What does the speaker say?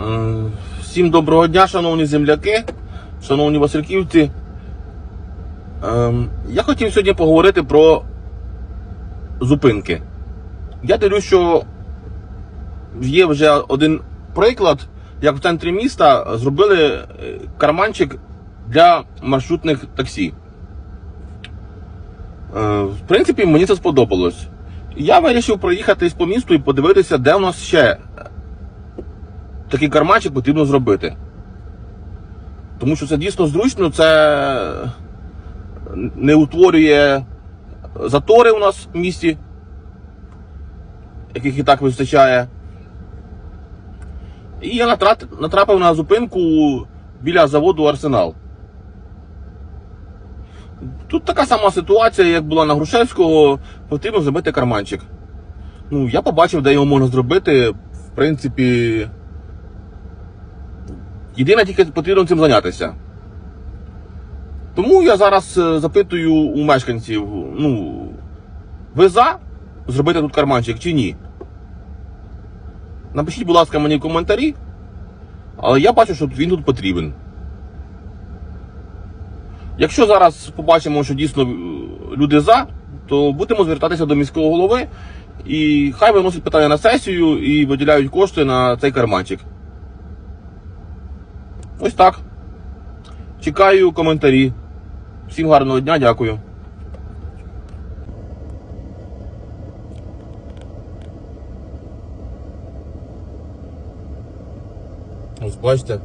Е, Всім доброго дня, шановні земляки, шановні Васильківці. Ем, Я хотів сьогодні поговорити про зупинки. Я дивлюсь, що є вже один приклад, як в центрі міста зробили е, карманчик для маршрутних таксі. Е, В принципі, мені це сподобалось. Я вирішив проїхатись по місту і подивитися, де у нас ще такий карманчик потрібно зробити. Тому що це дійсно зручно, це не утворює затори у нас в місті, яких і так вистачає. І я натрапив на зупинку біля заводу Арсенал. Тут така сама ситуація, як була на Грушевського, потрібно зробити карманчик. Ну, я побачив, де його можна зробити. В принципі, єдине тільки потрібно цим зайнятися. Тому я зараз е, запитую у мешканців: ну, ви за зробити тут карманчик чи ні? Напишіть, будь ласка, мені в коментарі, але я бачу, що він тут потрібен. Якщо зараз побачимо, що дійсно е, люди за, то будемо звертатися до міського голови і хай виносять питання на сесію і виділяють кошти на цей карманчик. Ось так. Чекаю коментарі. Всім гарного дня, дякую. Ось бачите.